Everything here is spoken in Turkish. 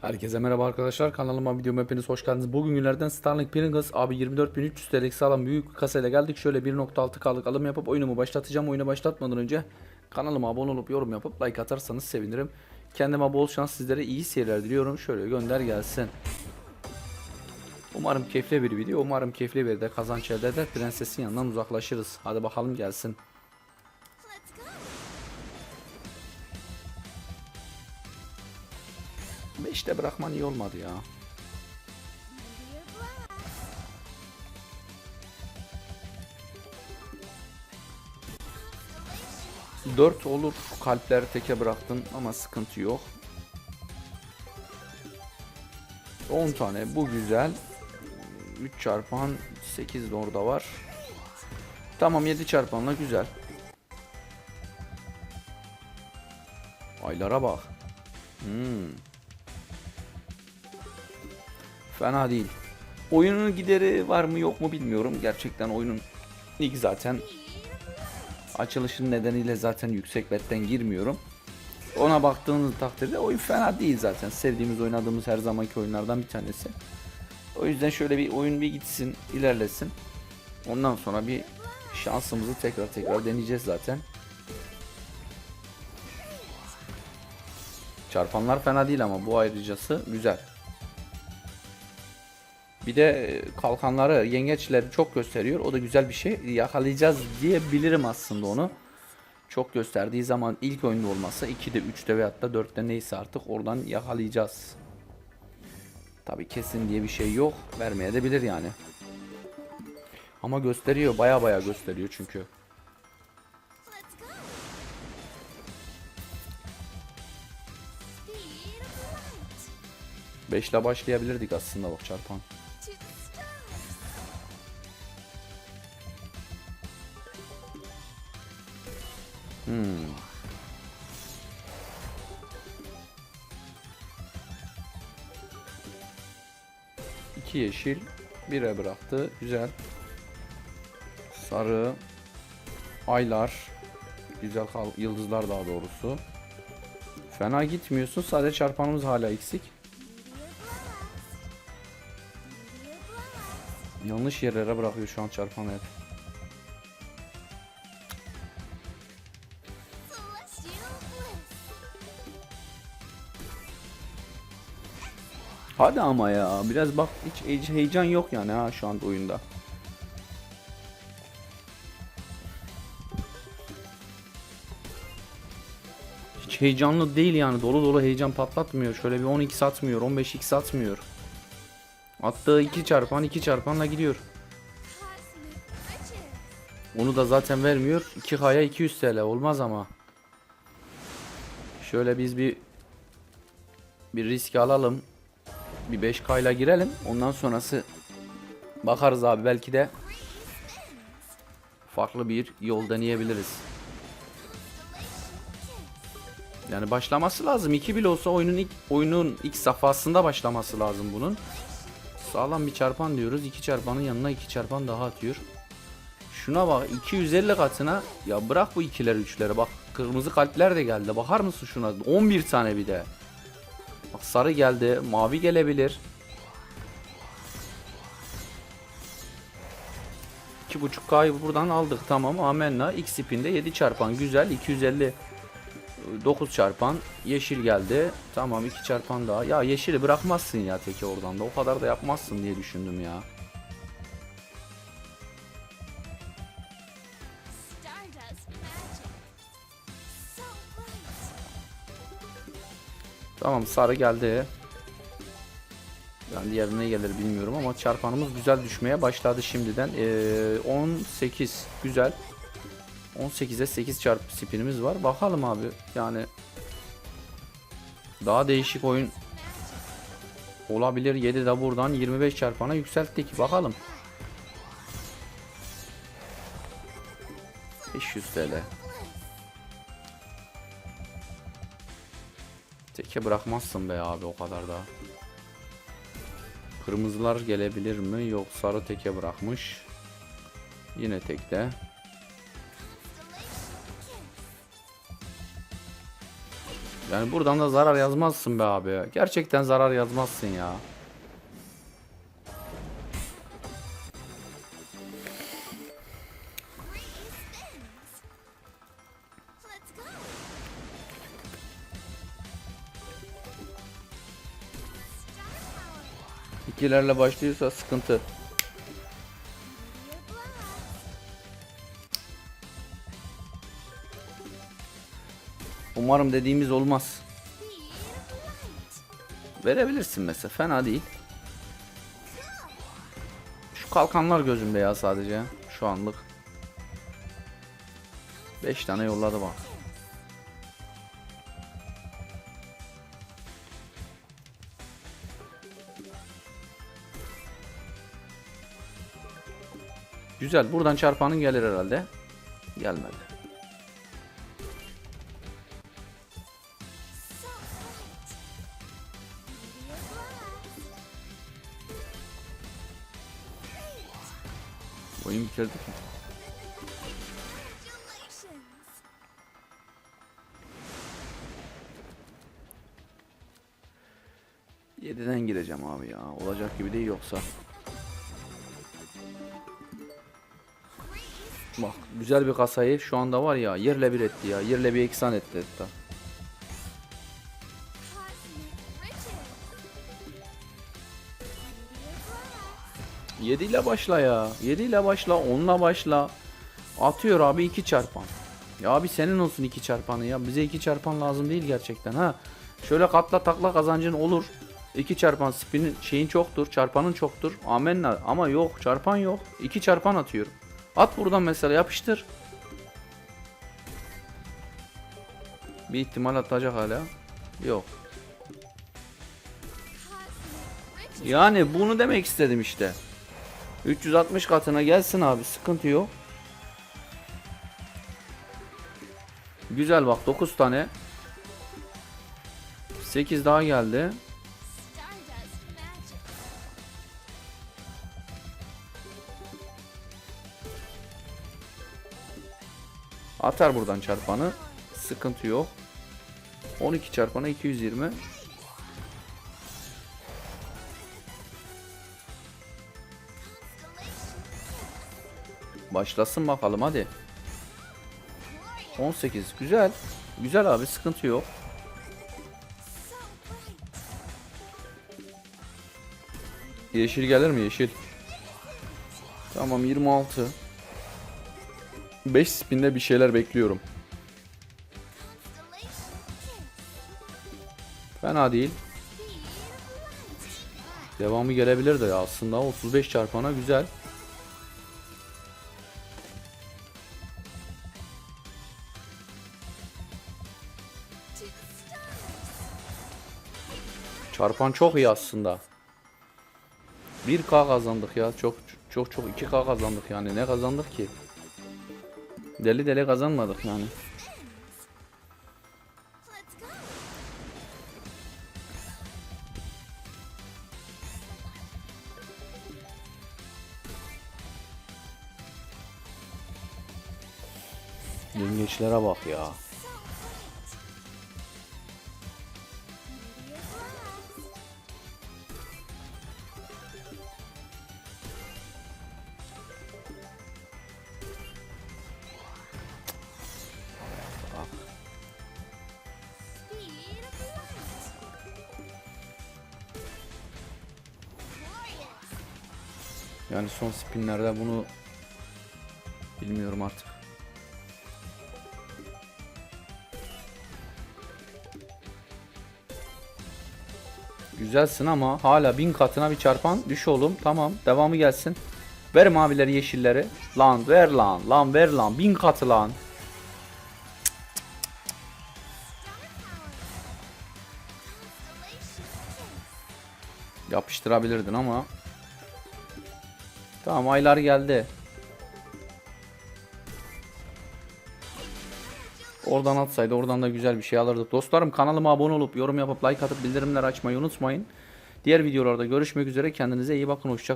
Herkese merhaba arkadaşlar kanalıma videoma hepiniz hoş geldiniz. Bugün günlerden Starlink Pringles abi 24.300 TL'lik sağlam büyük kasayla geldik. Şöyle 1.6K'lık alım yapıp oyunumu başlatacağım. Oyunu başlatmadan önce kanalıma abone olup yorum yapıp like atarsanız sevinirim. Kendime bol şans sizlere iyi seyirler diliyorum. Şöyle gönder gelsin. Umarım keyifli bir video. Umarım keyifli bir de kazanç elde eder. Prensesin yanından uzaklaşırız. Hadi bakalım gelsin. Beşte bırakman iyi olmadı ya. Dört olur kalpleri teke bıraktın ama sıkıntı yok. 10 tane bu güzel. 3 çarpan 8 de orada var. Tamam 7 çarpanla güzel. Aylara bak. Hmm. Fena değil. Oyunun gideri var mı yok mu bilmiyorum. Gerçekten oyunun ilk zaten açılışın nedeniyle zaten yüksek betten girmiyorum. Ona baktığınız takdirde oyun fena değil zaten. Sevdiğimiz oynadığımız her zamanki oyunlardan bir tanesi. O yüzden şöyle bir oyun bir gitsin, ilerlesin. Ondan sonra bir şansımızı tekrar tekrar deneyeceğiz zaten. Çarpanlar fena değil ama bu ayrıcası güzel. Bir de e, kalkanları, yengeçleri çok gösteriyor. O da güzel bir şey. Yakalayacağız diyebilirim aslında onu. Çok gösterdiği zaman ilk oyunda olmazsa 2'de, 3'te veyahut da 4'te neyse artık oradan yakalayacağız. Tabi kesin diye bir şey yok. Vermeye de bilir yani. Ama gösteriyor. Baya baya gösteriyor çünkü. Beşle başlayabilirdik aslında bak çarpan. Hmm. İki yeşil, bire bıraktı. Güzel. Sarı, aylar, güzel yıldızlar daha doğrusu. Fena gitmiyorsun. Sadece çarpanımız hala eksik. Yanlış yerlere bırakıyor şu an çarpanı. Hadi ama ya biraz bak hiç he- heyecan yok yani ha şu anda oyunda. Hiç heyecanlı değil yani dolu dolu heyecan patlatmıyor. Şöyle bir 10x atmıyor 15x atmıyor. Attığı 2 çarpan 2 çarpanla gidiyor. Onu da zaten vermiyor. 2K'ya 200 TL olmaz ama. Şöyle biz bir bir risk alalım. Bir 5K ile girelim. Ondan sonrası bakarız abi belki de farklı bir yol deneyebiliriz. Yani başlaması lazım. 2 bile olsa oyunun ilk oyunun ilk safhasında başlaması lazım bunun. Sağlam bir çarpan diyoruz. 2 çarpanın yanına 2 çarpan daha atıyor. Şuna bak 250 katına ya bırak bu ikileri üçleri bak kırmızı kalpler de geldi bakar mısın şuna 11 tane bir de Bak sarı geldi mavi gelebilir. 2.5K'yı buradan aldık tamam. Amenna X ipinde 7 çarpan güzel. 250 9 çarpan yeşil geldi. Tamam 2 çarpan daha. Ya yeşili bırakmazsın ya teki oradan da. O kadar da yapmazsın diye düşündüm ya Tamam sarı geldi. Yani diğer ne gelir bilmiyorum ama çarpanımız güzel düşmeye başladı şimdiden. Ee, 18 güzel. 18'e 8 çarp spinimiz var. Bakalım abi yani daha değişik oyun olabilir. 7 de buradan 25 çarpana yükselttik. Bakalım. 500 TL. Teke bırakmazsın be abi o kadar da. Kırmızılar gelebilir mi? Yok sarı teke bırakmış. Yine tekte. Yani buradan da zarar yazmazsın be abi. Gerçekten zarar yazmazsın ya. Power. İkilerle başlıyorsa sıkıntı. Umarım dediğimiz olmaz. Verebilirsin mesela. Fena değil. Şu kalkanlar gözümde ya sadece. Şu anlık. 5 tane yolladı bak. Güzel. Buradan çarpanın gelir herhalde. Gelmedi. Oyun bitirdik mi? Yediden gireceğim abi ya. Olacak gibi değil yoksa. Bak güzel bir kasayı şu anda var ya yerle bir etti ya. Yerle bir eksan etti hatta. Cosmic riches. Your blast. 7 ile başla ya. 7 ile başla, 10 ile başla. Atıyor abi 2 çarpan. Ya abi senin olsun 2 çarpanı ya. Bize 2 çarpan lazım değil gerçekten ha. Şöyle katla takla kazancın olur. 2 çarpan spinin şeyin çoktur, çarpanın çoktur. Amenna ama yok, çarpan yok. 2 çarpan atıyor. At buradan mesela yapıştır. Bir ihtimal atacak hala. Yok. Yani bunu demek istedim işte. 360 katına gelsin abi sıkıntı yok. Güzel bak 9 tane. 8 daha geldi. Atar buradan çarpanı. Sıkıntı yok. 12 çarpanı 220. Constellation. Başlasın bakalım hadi. Glorious. 18 güzel. Güzel abi sıkıntı yok. Yeşil gelir mi yeşil? Tamam 26. 5 spinde bir şeyler bekliyorum. Fena değil. Devamı gelebilir de aslında 35 çarpana güzel. Çarpan çok iyi aslında. 1K kazandık ya. Çok çok çok 2K kazandık yani. Ne kazandık ki? Deli deli kazanmadık yani. Yengeçlere bak ya. Yani son spinlerde bunu bilmiyorum artık. Güzelsin ama hala bin katına bir çarpan. Düş oğlum. Tamam. Devamı gelsin. Ver mavileri yeşilleri. Lan ver lan. Lan ver lan. Bin katı lan. Yapıştırabilirdin ama. Tamam aylar geldi. Oradan atsaydı oradan da güzel bir şey alırdık. Dostlarım kanalıma abone olup yorum yapıp like atıp bildirimler açmayı unutmayın. Diğer videolarda görüşmek üzere. Kendinize iyi bakın. Hoşça